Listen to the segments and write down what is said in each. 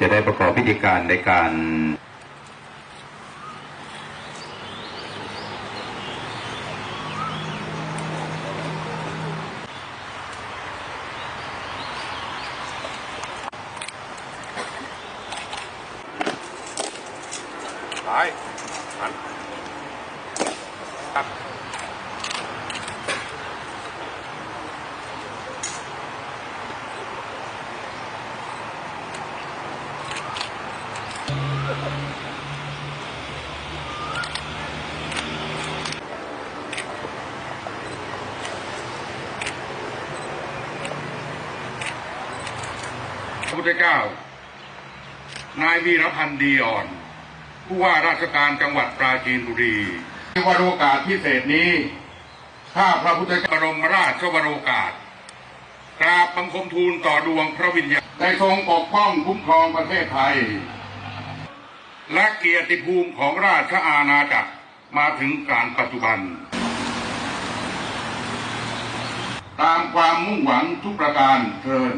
จะได้ประกอบพิธีการในการไปหันครับ ระพุทธเจ้า นายวีรพันธ์ดีอ่อน ผู้ว่าราชการจังหวัดปราจีนบุรีในวโรกาสพิเศษนี้ ข้าพระพุทธเจ้าบรมราชวโรกาสกราบบังคมทูลต่อดวงพระวิญญาณได้ทรงปกป้องคุ้มครองประเทศไทย และเกียรติภูมิของราชอาณาจักรมาถึงการปัจจุบัน ตามความมุ่งหวังทุกประการเทิน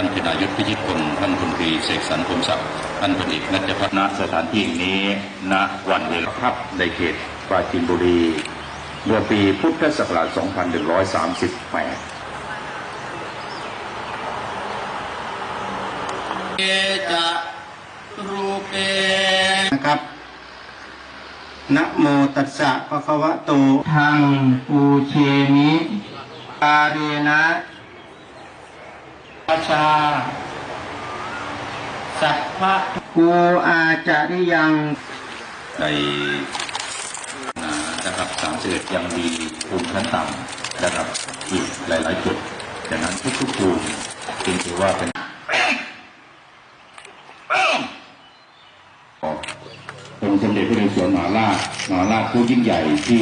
ท่านคณายุทธพิชิตพลท่านพลตรีเสกสรรพงศักดิ์ท่านพลเอกนัทพัฒน์ณสถานที่นี้ณวันเวลาครับในเขตปราจีนบุรีเมื่อปีพุทธศักราช 2138เอจะรูเปนะครับนะโมตัสสะภะคะวะโตทางปูเชมิกาเรนะ ปชา สัพพะกูอาจาริยังในนานะครับสามสิบเอ็ดยังมีภูมิชั้นต่ำนะครับอีกหลาย ๆ จุดดังนั้นทุกๆภูมิจึงถือว่าเป็นองค์สมเด็จพระนเรศวรมหาราชมหาราชผู้ยิ่งใหญ่ที่